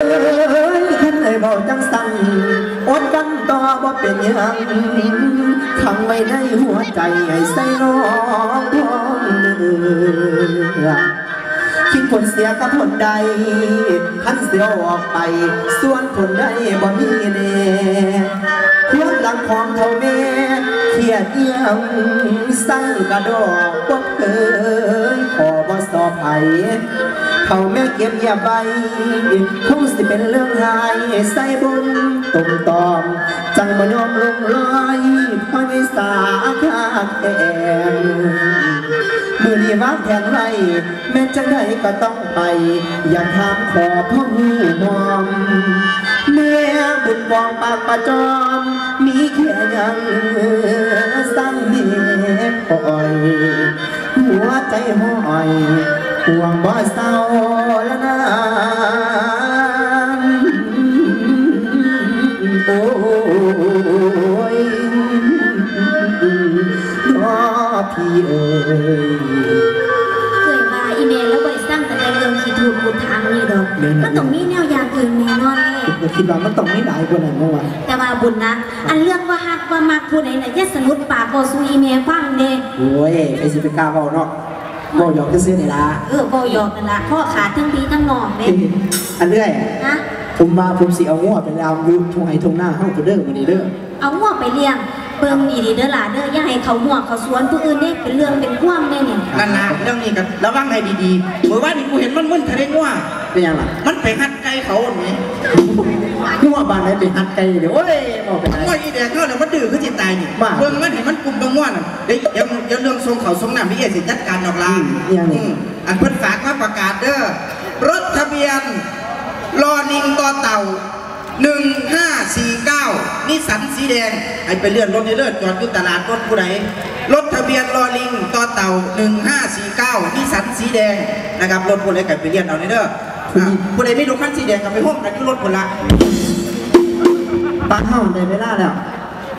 เอ้ยท่านเอ้ยบอจังสั่นอดกันต่อบ่เป็นหยังขังไว้ในหัวใจให้ใส่น้องร้อมเนื้อคิดผลเสียกับผลใดท่านเสียวออกไป ส่วนผลใดบ่มีแน่ความหลังของเท่าแม่เครียดเอียมสั่งกระดอกบ่เคยขอบ่สอบไผ เขาแม่เก็บเงียบคงสิเป็นเรื่องหายใส่บุญตุ่มตอม จังบ่ยอมลงลอยพอวิสาขาแอนมือนี้วางแผนไว้แม้จะได้ก็ต้องไป อย่าถามขอพ่อหูมอมแม่บุญบองปากประจอม มีแค่ยังสั่งเมียปล่อย หัวใจห้อย ห่วงบ่เศร้าละนานโอ้ยน้อพี่เอ๋ยเคยมาอีเมลแล้วบริสร้างแต่เรื่องขีดถูกบุญทางนี่ดอกแม่นมันต้องมีแนวอย่างอื่นแน่นอนแน่ผมคิดว่ามันต้องมีหลายกว่านั้นเมื่อวานแต่ว่าบุญนะอันเรื่องว่าฮักว่ามักผู้ใดน่ะอย่าสนุดปากบ่สู่อีเมลฟังเด้โอ้ยไอ้สิไปกล้าเว้าเนาะ เว้าหยอกซื่อๆนี่ล่ะเออบ่หยอกนั่นล่ะพ่อขาดทั้งพี่ทั้งน้องเด้อันเรื่อยนะผมมาผมสิเอางัวไปลามอยูทุ่งไห้ทุ่งหน้าเฮาก็เด้อมื้อนี้เด้อเอาหัวไปเลี้ยงเบิ่งดีๆเด้อล่ะเด้ออย่าให้เขาหัวเขาสวนผู้อื่นเด้เป็นเรื่องเป็นความแน่เนี่ยนั่นนะเรื่องนี้กันระวังให้ดีๆเมื่อวานนี้กูเห็นมันมึนทะเลงัวเป็นหยังล่ะมันไปหัดไก่เขาอันนี้งัว บ้านไหนไปหัดไก่เดี๋ยวโอ้ยบ่เป็นไรงัวอีแดงเขาเนี่ยมันดื้อขึ้นจิตตายนี่บ้าเบิ่งมันเห็นมันกลุ่มตรงงัวน่ะเดี๋ยวเดี๋ยวเดี๋ยวเรื่องทรงเขาทรงน้ำพี่เอสิจัดการดอกลาอืมอิหยังนี่อืมอันเพิ่นฝากมาประกาศเด้อรถทะเบียนรอนิงต่อเต่า1549นิสสันสีแดงให้ไปเลื่อนรถนี่เลื่อนจอดอยู่ตลาดรถผู้ใดรถทะเบียนรอลิงต่อเต่า1549นิสสันสีแดงนะครับรถผู้ใดก็ไปเลื่อนเอานี่เด้ออะผู้ใดไม่ดูคันสีแดงก็ไปห้องกันอยู่รถพุ่นละ ปานเฮา